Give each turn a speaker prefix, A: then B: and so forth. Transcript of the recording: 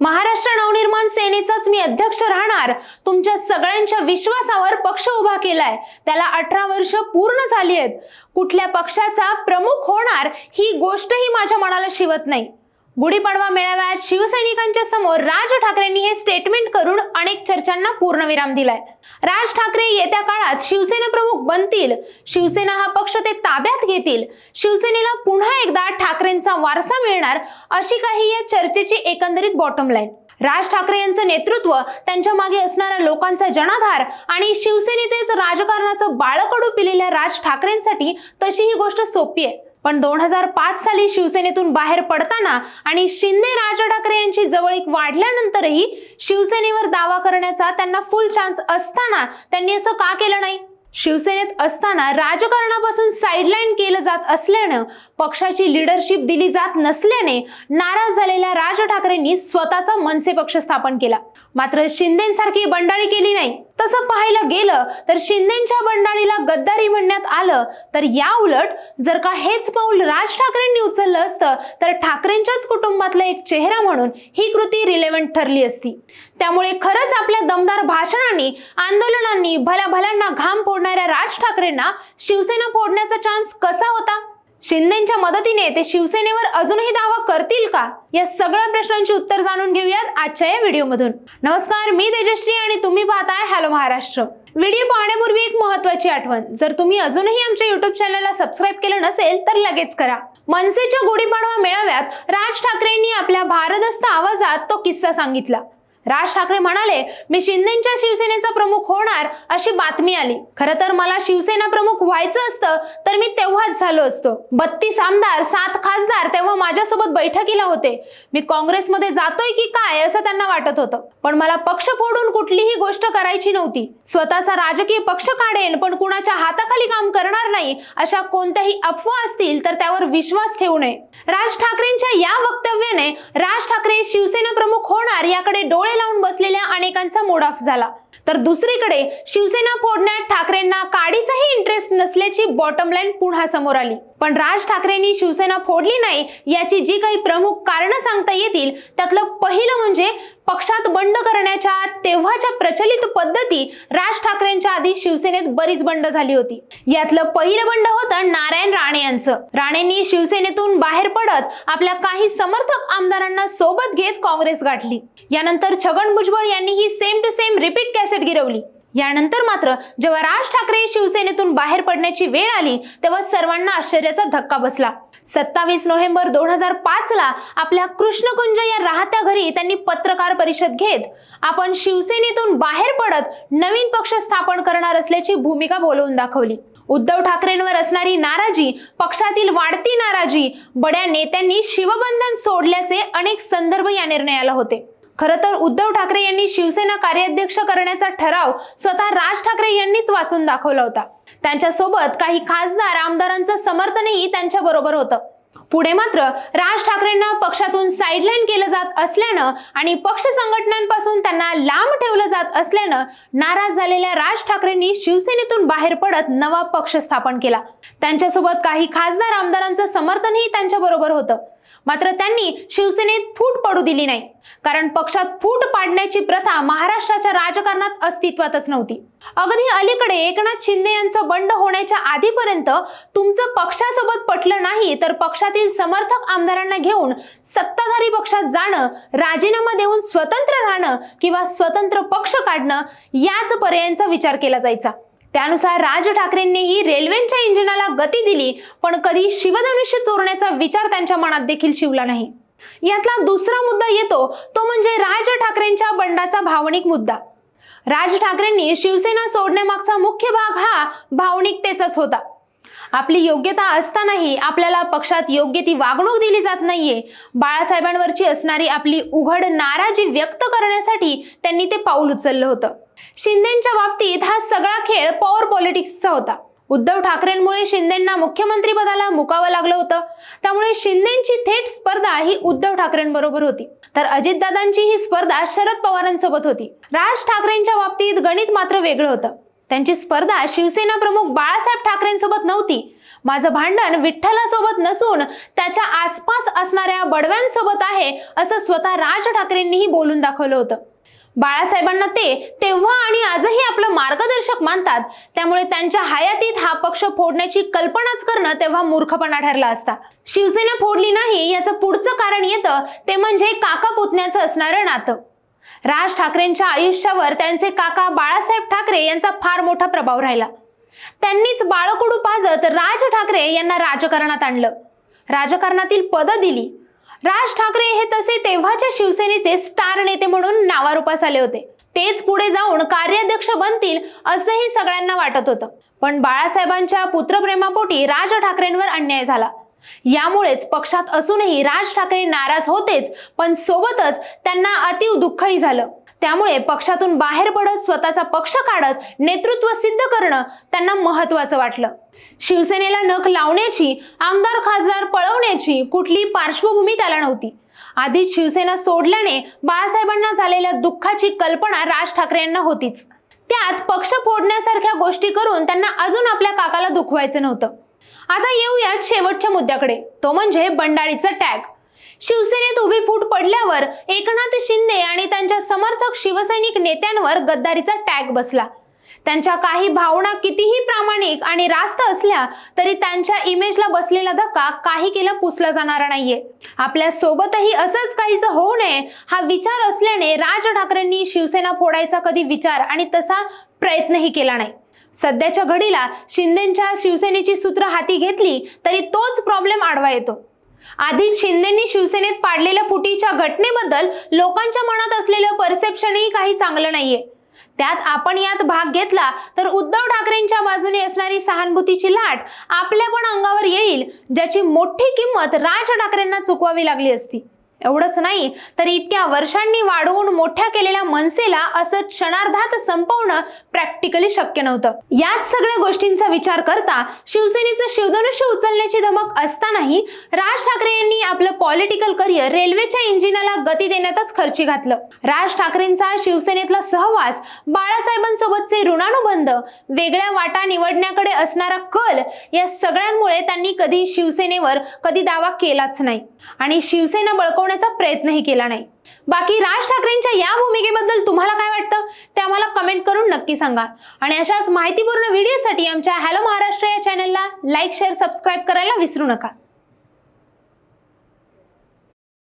A: महाराष्ट्र नवनिर्माण सेनेचाच मी अध्यक्ष राहणार. तुमच्या सगळ्यांच्या विश्वासावर पक्ष उभा केलाय. त्याला अठरा वर्ष पूर्ण झाली आहेत. कुठल्या पक्षाचा प्रमुख होणार ही गोष्टही माझ्या मनाला शिवत नाही. गुढीपाडवा मेळाव्यात शिवसैनिकांच्या समोर राज ठाकरेंनी हे स्टेटमेंट करून अनेक चर्चांना पूर्णविराम दिलाय. राज ठाकरे येत्या काळात शिवसेना प्रमुख बनतील. शिवसेना हा पक्ष ते ताब्यात घेतील. शिवसेनेला पुन्हा एकदा ठाकरेंचा वारसा मिळणार अशी काही या चर्चेची एकंदरीत बॉटम लाईन राज ठाकरे यांचं नेतृत्व त्यांच्या मागे असणाऱ्या लोकांचा जनाधार आणि शिवसेनेतेच राजकारणाचं बाळकडू पिलेल्या राज ठाकरेंसाठी तशी ही गोष्ट सोपी आहे. पण दोन हजार पाच साली शिवसेनेतून बाहेर पडताना आणि शिंदे राज ठाकरे यांची जवळीक वाढल्यानंतरही शिवसेनेवर दावा करण्याचा त्यांना फुल चान्स असताना त्यांनी असं का केलं नाही? शिवसेनेत असताना राजकारणापासून साईडलाईन केलं जात असल्यानं पक्षाची लिडरशिप दिली जात नसल्याने नाराज झालेल्या राज ठाकरेंनी स्वतःचा मनसे पक्ष स्थापन केला. मात्र शिंदेसारखी बंडाळी केली नाही. तसं पाहायला गेलं तर शिंदेच्या बंडाळीला गद्दारी म्हणण्यात आलं. तर या उलट जर का हेच पाऊल राज ठाकरेंनी उचललं असतं तर ठाकरेंच्याच कुटुंबातला एक चेहरा म्हणून ही कृती रिलेव्हंट ठरली असती. त्यामुळे खरंच आपल्या दमदार भाषणांनी आंदोलनांनी भल्या भल्यांना घाम फोडणाऱ्या राज ठाकरेंना शिवसेना फोडण्याचा चान्स कसा होता? शिंदेच्या मदतीने ते शिवसेनेवर अजूनही दावा करतील का? या सगळ्या प्रश्नांची उत्तर जाणून घेऊयात आजच्या या व्हिडिओमधून. नमस्कार मी तेजश्री आणि तुम्ही पाहताय हॅलो महाराष्ट्र. व्हिडिओ पाहण्यापूर्वी एक महत्वाची आठवण. जर तुम्ही अजूनही आमच्या युट्यूब चॅनलला सबस्क्राईब केलं नसेल तर लगेच करा. मनसेच्या गुढीपाडवा मेळाव्यात राज ठाकरेंनी आपल्या भारदस्त आवाजात तो किस्सा सांगितला. राज ठाकरे म्हणाले मी शिंदेच्या शिवसेनेचा प्रमुख होणार अशी बातमी आली. खरं तर मला शिवसेना प्रमुख व्हायचं असतं तर मी तेव्हाच झालो असतो. बत्तीस आमदार सात खासदार तेव्हा माझ्यासोबत बैठकीला होते. मी काँग्रेसमध्ये जातोय की काय असं त्यांना वाटत होतं. पण मला पक्ष फोडून कुठलीही गोष्ट करायची नव्हती. स्वतःचा राजकीय पक्ष काढेन पण कुणाच्या हाताखाली काम करणार नाही अशा कोणत्याही अफवा असतील तर त्यावर विश्वास ठेवू नये. राज ठाकरेंच्या या वक्तव्याने राज ठाकरे शिवसेना प्रमुख होणार याकडे डोळे लावून बसलेल्या अनेकांचा मूड ऑफ झाला. तर दुसरीकडे शिवसेना फोडण्यात ठाकरेंना काडीचाही इंटरेस्ट नसल्याची बॉटम लाईन पुन्हा समोर आली. पण राज ठाकरेंनी शिवसेना फोडली नाही याची जी काही प्रमुख कारणं सांगता येतील त्यातलं पहिलं म्हणजे पक्षात बंड करण्याच्या तेव्हाच्या प्रचलित पद्धती राज ठाकरेंच्या आधी शिवसेनेत बरीच बंड झाली होती. यातलं पहिलं बंड होतं नारायण राणे यांचं. राणेंनी शिवसेनेतून बाहेर पडत आपल्या काही समर्थक आमदारांना सोबत घेत काँग्रेस गाठली. यानंतर छगन भुजबळ यांनी ही same to same repeat cassette Girwali. यानंतर मात्र जेव्हा राज ठाकरे शिवसेनेतून बाहेर पडण्याची वेळ आली तेव्हा सर्वांना आश्चर्याचा धक्का बसला. सत्तावीस नोव्हेंबर दोन हजार पाच ला आपल्या कृष्णकुंज या राहत्या घरी त्यांनी पत्रकार परिषद घेत आपण शिवसेनेतून बाहेर पडत नवीन पक्ष स्थापन करणार असल्याची भूमिका बोलवून दाखवली. उद्धव ठाकरेंवर असणारी नाराजी पक्षातील वाढती नाराजी बड्या नेत्यांनी शिवबंधन सोडल्याचे अनेक संदर्भ या निर्णयाला होते. खरं तर उद्धव ठाकरे यांनी शिवसेना कार्याध्यक्ष करण्याचा ठराव स्वतः राज ठाकरे यांनीच वाचून दाखवला होता. त्यांच्यासोबत काही खासदार आमदारांचं समर्थनही त्यांच्या बरोबर होतं. पुढे मात्र राज ठाकरेंना पक्षातून साईडलाईन केलं जात असल्यानं आणि पक्ष संघटनांपासून त्यांना लांब ठेवलं जात असल्यानं नाराज झालेल्या राज ठाकरेंनी शिवसेनेतून बाहेर पडत नवा पक्ष स्थापन केला. त्यांच्यासोबत काही खासदार आमदारांचं समर्थनही त्यांच्या बरोबर होतं. मात्र त्यांनी शिवसेनेत फूट पडू दिली नाही. कारण पक्षात फूट पाडण्याची प्रथा महाराष्ट्राच्या राजकारणात अस्तित्वातच नव्हती. अगदी अलीकडे एकनाथ शिंदे यांचं बंड होण्याच्या आधीपर्यंत तुमचं पक्षासोबत पटलं नाही तर पक्षातील समर्थक आमदारांना घेऊन सत्ताधारी पक्षात जाणं राजीनामा देऊन स्वतंत्र राहणं किंवा स्वतंत्र पक्ष काढणं याच पर्यायांचा विचार केला जायचा. त्यानुसार राज ठाकरेंनीही रेल्वेच्या इंजिनाला गती दिली पण कधी शिवधनुष्य चोरण्याचा विचार त्यांच्या मनात देखील शिवला नाही. यातला दुसरा मुद्दा येतो तो म्हणजे राज ठाकरेंच्या बंडाचा भावनिक मुद्दा. राज ठाकरेंनी शिवसेना सोडण्यामागचा मुख्य भाग हा भावनिकतेचाच होता. आपली योग्यता असतानाही आपल्याला पक्षात योग्य ती वागणूक दिली जात नाहीये. बाळासाहेबांवरची असणारी आपली उघड नाराजी व्यक्त करण्यासाठी त्यांनी ते पाऊल उचललं होतं. शिंदेच्या बाबतीत हा सगळा खेळ पॉवर पॉलिटिक्सचा होता. उद्धव ठाकरेंमुळे शिंदेंना मुख्यमंत्री पदाला मुकावं लागलं होतं. त्यामुळे शिंदेची थेट स्पर्धा ही उद्धव ठाकरेंबरोबर होती. तर अजितदादांची ही स्पर्धा शरद पवारांसोबत होती. राज ठाकरेंच्या बाबतीत गणित मात्र वेगळं होतं. त्यांची स्पर्धा शिवसेना प्रमुख बाळासाहेब ठाकरेंसोबत नव्हती. माझं भांडण विठ्ठलासोबत नसून त्याच्या आसपास असणाऱ्या बडव्यांसोबत आहे असं स्वतः राज ठाकरेंनीही बोलून दाखवलं होतं. बाळासाहेबांना ते तेव्हा आणि आजही आपलं मार्गदर्शक मानतात. त्यामुळे त्यांच्या हयातीत हा पक्ष फोडण्याची कल्पनाच करणं तेव्हा मूर्खपणा ठरला असता. शिवसेना फोडली नाही याचं पुढचं कारण येतं ते म्हणजे काका पुतण्याचं असणारं नातं. राज ठाकरेंच्या आयुष्यावर त्यांचे काका बाळासाहेब ठाकरे यांचा फार मोठा प्रभाव राहिला. त्यांनीच बाळकडू पाजत राज ठाकरे यांना राजकारणात आणलं. राजकारणातील पदं दिली. राज ठाकरे हे तसे तेव्हाच्या शिवसेनेचे स्टार नेते म्हणून नावारूपास आले होते. तेच पुढे जाऊन कार्याध्यक्ष बनतील असंही सगळ्यांना वाटत होतं. पण बाळासाहेबांच्या पुत्रप्रेमापोटी राज ठाकरेंवर अन्याय झाला. यामुळेच पक्षात असूनही राज ठाकरे नाराज होतेच पण सोबतच त्यांना अतीव दुःखही झालं. त्यामुळे पक्षातून बाहेर पडत स्वतःचा पक्ष काढत नेतृत्व सिद्ध करणं त्यांना महत्वाचं वाटलं. शिवसेनेला नख लावण्याची आमदार खासदार पळवण्याची कुठली पार्श्वभूमी त्याला नव्हती. आधीच शिवसेना सोडल्याने बाळासाहेबांना झालेल्या दुःखाची कल्पना राज ठाकरे यांना होतीच. त्यात पक्ष फोडण्यासारख्या गोष्टी करून त्यांना अजून आपल्या काकाला दुखवायचं नव्हतं. आता येऊयात शेवटच्या मुद्द्याकडे. तो म्हणजे बंडाळीचा टॅग. शिवसेनेत उभी फूट पडल्यावर एकनाथ शिंदे आणि त्यांच्या समर्थक शिवसैनिक नेत्यांवर गद्दारीचा टॅग बसला. त्यांच्या काही भावना कितीही प्रामाणिक आणि रास्त असल्या तरी त्यांच्या इमेजला बसलेला धक्का काही केला पुसला जाणारा नाहीये. आपल्या सोबतही असंच काहीच होऊ नये हा विचार असल्याने राज ठाकरेंनी शिवसेना फोडायचा कधी विचार आणि तसा प्रयत्नही केला नाही. सध्याच्या घडीला शिंदेच्या शिवसेनेची सूत्र हाती घेतली तरी तोच प्रॉब्लेम आडवा येतो. आधी शिंदेंनी शिवसेनेत पाडलेल्या फुटीच्या घटनेबद्दल लोकांच्या मनात असलेलं परसेप्शनही काही चांगलं नाहीये. त्यात आपण यात भाग घेतला तर उद्धव ठाकरेंच्या बाजूने असणारी सहानुभूतीची लाट आपल्या पण अंगावर येईल ज्याची मोठी किंमत राज ठाकरेंना चुकवावी लागली असती. एवढंच नाही तर इतक्या वर्षांनी वाढवून मोठ्या केलेल्या मनसेला असं क्षणार्धात संपवणं प्रॅक्टिकली शक्य नव्हतं. याच सगळ्या गोष्टींचा विचार करता शिवसेनेचं शिवधनुष्य उचलण्याची धमक असतानाही राज ठाकरे यांनी आपलं पॉलिटिकल करिअर रेल्वेच्या इंजिनाला गती देण्यातच खर्ची घातलं. राज ठाकरेंचा शिवसेनेतला सहवास बाळासाहेबांसोबतचे ऋणानुबंध वेगळ्या वाटा निवडण्याकडे असणारा कल या सगळ्यांमुळे त्यांनी कधी शिवसेनेवर कधी दावा केलाच नाही. आणि शिवसेना दाखवण्याचा प्रयत्नही केला नाही. बाकी राज ठाकरेंच्या या भूमिकेबद्दल तुम्हाला काय वाटतं? ते आम्हाला कमेंट करून नक्की सांगा. आणि अशाच माहितीपूर्ण व्हिडिओसाठी आमच्या हॅलो महाराष्ट्र या चॅनलला लाईक शेअर सबस्क्राईब करायला विसरू नका.